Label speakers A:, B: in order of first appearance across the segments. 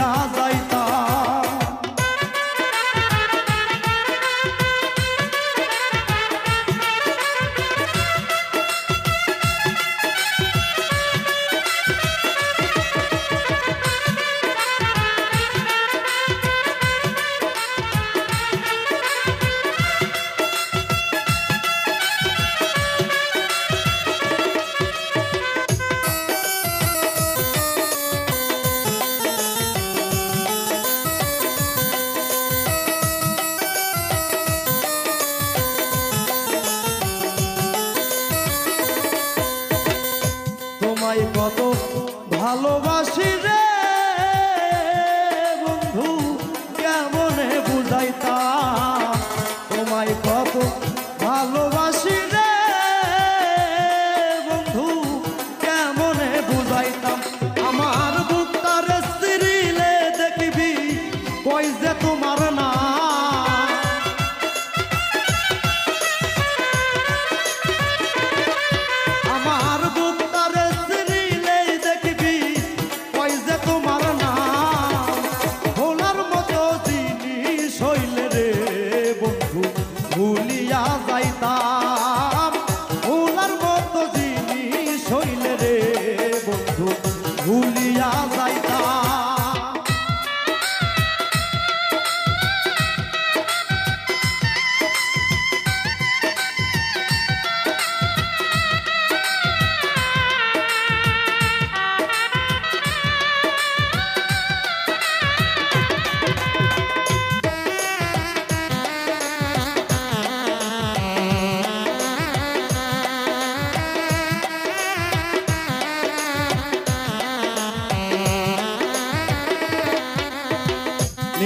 A: Biraz da তোমায় কত ভালোবাসি রে।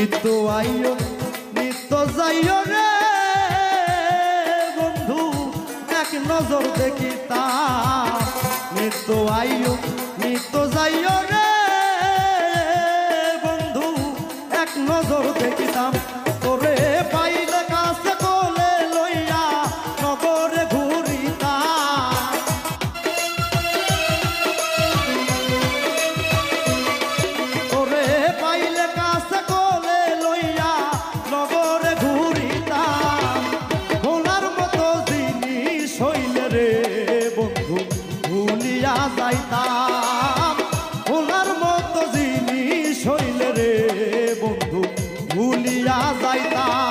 A: নিত্য আইয় নিত্য যাইয় রে। বন্ধু, এক নজর দেখি তা। নিত্য আইয় নিত্য যাইয় রে। বন্ধু, এক নজর দেখিতাম 了啊